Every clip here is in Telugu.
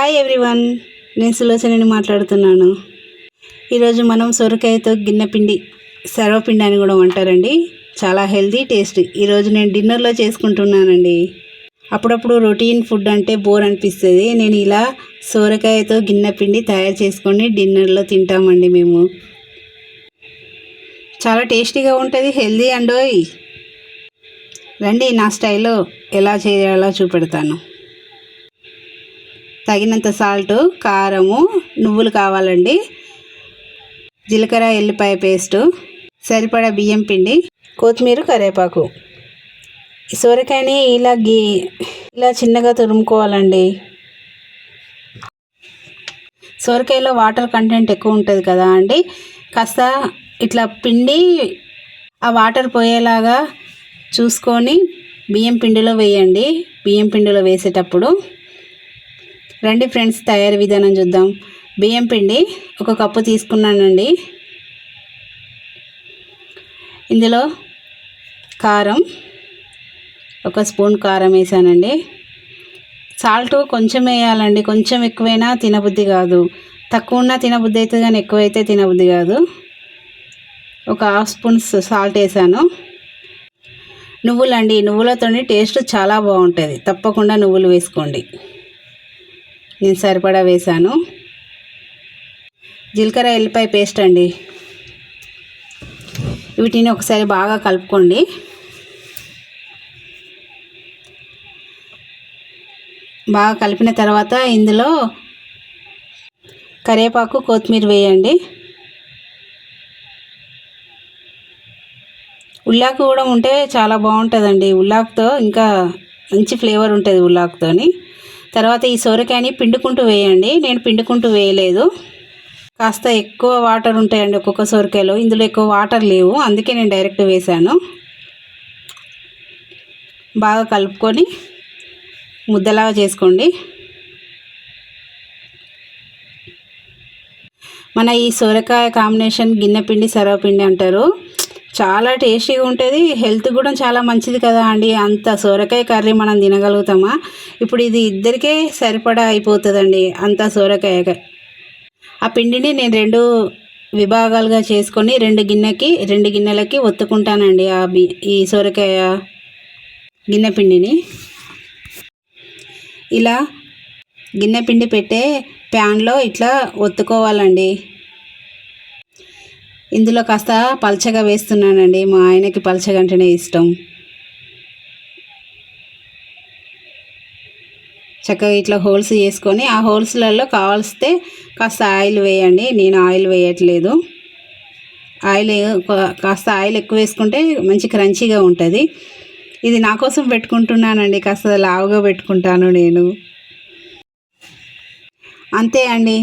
హాయ్ ఎవ్రీవన్ నేను సులోచనని మాట్లాడుతున్నాను. ఈరోజు మనం సొరకాయతో గిన్నె పిండి సర్వపిండి అని కూడా అంటారండి చాలా హెల్తీ టేస్ట్. ఈరోజు నేను డిన్నర్లో చేసుకుంటున్నానండి. అప్పుడప్పుడు రొటీన్ ఫుడ్ అంటే బోర్ అనిపిస్తుంది. నేను ఇలా సోరకాయతో గిన్నె పిండి తయారు చేసుకొని డిన్నర్లో తింటామండి మేము. చాలా టేస్టీగా ఉంటుంది హెల్తీ అండోయ్ రండి నా స్టైల్లో ఎలా చేయాలో చూపెడతాను. తగినంత సాల్ట్ కారము నువ్వులు కావాలండి. జీలకర్ర ఎల్లిపాయ పేస్టు సరిపడా బియ్యం పిండి కొత్తిమీర కరివేపాకు. సొరకాయని ఇలా గీ ఇలా చిన్నగా తురుముకోవాలండి. సొరకాయలో వాటర్ కంటెంట్ ఎక్కువ ఉంటుంది కదా అండి. కాస్త ఇట్లా పిండి ఆ వాటర్ పోయేలాగా చూసుకొని బియ్యం పిండిలో వేయండి. బియ్యం పిండిలో వేసేటప్పుడు రండి ఫ్రెండ్స్ తయారీ విధానం చూద్దాం. బియ్యం పిండి ఒక కప్పు తీసుకున్నానండి. ఇందులో కారం ఒక స్పూన్ కారం వేసానండి. సాల్ట్ కొంచెం వేయాలండి. కొంచెం ఎక్కువైనా తినబుద్ధి కాదు. తక్కువ ఉన్నా తినబుద్ధి అవుతుంది కానీ ఎక్కువైతే తినబుద్ధి కాదు. ఒక హాఫ్ స్పూన్ సాల్ట్ వేసాను. నువ్వులండి నువ్వులతోని టేస్ట్ చాలా బాగుంటుంది. తప్పకుండా నువ్వులు వేసుకోండి. నేను సరిపడా వేసాను జీలకర్ర ఎల్లిపాయ పేస్ట్ అండి. వీటిని ఒకసారి బాగా కలుపుకోండి. బాగా కలిపిన తర్వాత ఇందులో కరివేపాకు కొత్తిమీర వేయండి. ఉల్లాకు కూడా ఉంటే చాలా బాగుంటుందండి. ఉల్లాకుతో ఇంకా మంచి ఫ్లేవర్ ఉంటుంది ఉల్లాకుతోని. తర్వాత ఈ సోరకాయని పిండుకుంటూ వేయండి. నేను పిండుకుంటూ వేయలేదు. కాస్త ఎక్కువ వాటర్ ఉంటాయండి ఒక్కొక్క సోరకాయలో. ఇందులో ఎక్కువ వాటర్ లేవు. అందుకే నేను డైరెక్ట్ వేశాను. బాగా కలుపుకొని ముద్దలాగా చేసుకోండి. మన ఈ సొరకాయ కాంబినేషన్ గిన్నె పిండి సర్వపిండి అంటారు. చాలా టేస్టీగా ఉంటుంది. హెల్త్ కూడా చాలా మంచిది కదా అండి. అంత సొరకాయ కర్రీ మనం తినగలుగుతామా? ఇప్పుడు ఇది ఇద్దరికే సరిపడా అయిపోతుందండి అంత సొరకాయ ఆ పిండిని నేను రెండు విభాగాలుగా చేసుకొని రెండు గిన్నెకి రెండు గిన్నెలకి ఒత్తుకుంటానండి ఆ బి ఈ సొరకాయ గిన్నె పిండిని. ఇలా గిన్నె పిండి పెట్టే ప్యాన్లో ఇట్లా ఒత్తుకోవాలండి. ఇందులో కాస్త పల్చగా వేస్తున్నానండి. మా ఆయనకి పల్చగా అంటేనే ఇష్టం. చక్కగా ఇట్లా హోల్స్ చేసుకొని ఆ హోల్స్లలో కావాల్స్తే కాస్త ఆయిల్ వేయండి. నేను ఆయిల్ వేయట్లేదు. ఆయిల్ కాస్త ఆయిల్ ఎక్కువ వేసుకుంటే మంచి క్రంచీగా ఉంటుంది. ఇది నా కోసం పెట్టుకుంటున్నానండి. కాస్త లావుగా పెట్టుకుంటాను నేను. అంతే అండి.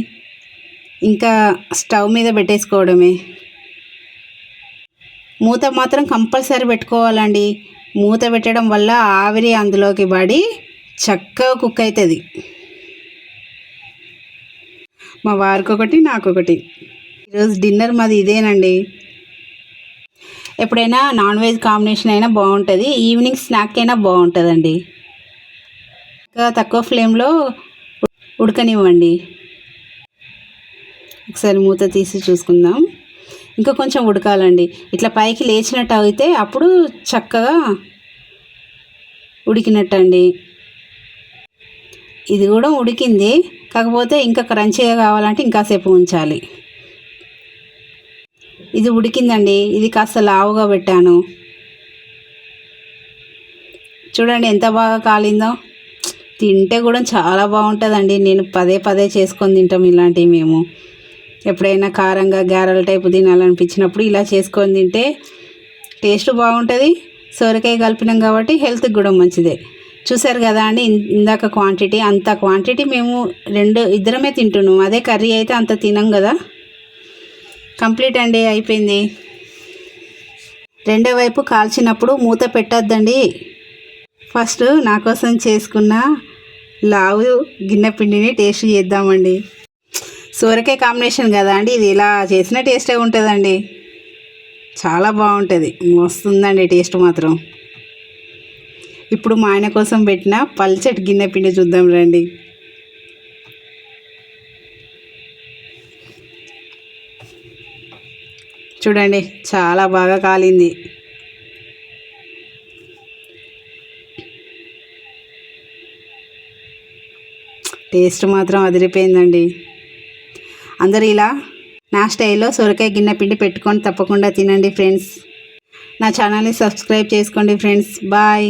ఇంకా స్టవ్ మీద పెట్టేసుకోవడమే. మూత మాత్రం కంపల్సరీ పెట్టుకోవాలండి. మూత పెట్టడం వల్ల ఆవిరి అందులోకి పడి చక్కగా కుక్ అవుతుంది మా వారికి ఒకటి నాకు ఒకటి ఈరోజు డిన్నర్ మాది ఇదేనండి. ఎప్పుడైనా నాన్ వెజ్ కాంబినేషన్ అయినా బాగుంటుంది ఈవినింగ్ స్నాక్ అయినా బాగుంటుందండి. ఇంకా తక్కువ ఫ్లేమ్లో ఉడకనివ్వండి. ఒకసారి మూత తీసి చూసుకుందాం. ఇంకా కొంచెం ఉడకాలండి. ఇట్లా పైకి లేచినట్టు అయితే అప్పుడు చక్కగా ఉడికినట్టండి. ఇది కూడా ఉడికింది. కాకపోతే ఇంకా క్రంచీగా కావాలంటే ఇంకాసేపు ఉంచాలి. ఇది ఉడికిందండి. ఇది కాస్త లావుగా పెట్టాను. చూడండి ఎంత బాగా కాలిందో. తింటే కూడా చాలా బాగుంటుందండి. నేను పదే పదే చేసుకొని తింటాం ఇలాంటివి మేము. ఎప్పుడైనా కారంగా గారెల టైపు తినాలనిపించినప్పుడు ఇలా చేసుకొని తింటే టేస్ట్ బాగుంటుంది. సొరకాయ కలిపినాం కాబట్టి హెల్త్కి కూడా మంచిదే. చూసారు కదా అండి ఇందాక క్వాంటిటీ అంత క్వాంటిటీ మేము రెండు ఇద్దరమే తింటున్నాం. అదే కర్రీ అయితే అంత తినం కదా. కంప్లీట్ అండి అయిపోయింది. రెండో వైపు కాల్చినప్పుడు మూత పెట్టద్దండి. ఫస్ట్ నా కోసం చేసుకున్న లావు గిన్నె పిండిని టేస్ట్ చేద్దామండి. సోరకాయ కాంబినేషన్ కదా అండి? ఇది ఇలా చేసిన టేస్టే ఉంటుందండి. చాలా బాగుంటుంది. వస్తుందండి టేస్ట్ మాత్రం. ఇప్పుడు మా ఆయన కోసం పెట్టిన పల్చటి గిన్నె పిండి చూద్దాం రండి. చూడండి చాలా బాగా కాలింది. టేస్ట్ మాత్రం అదిరిపోయిందండి. అందరూ ఇలా నా స్టైల్లో సొరకాయ గిన్నె పిండి పెట్టుకొని తప్పకుండా తినండి ఫ్రెండ్స్. నా ఛానల్ని సబ్స్క్రైబ్ చేసుకోండి ఫ్రెండ్స్. బాయ్.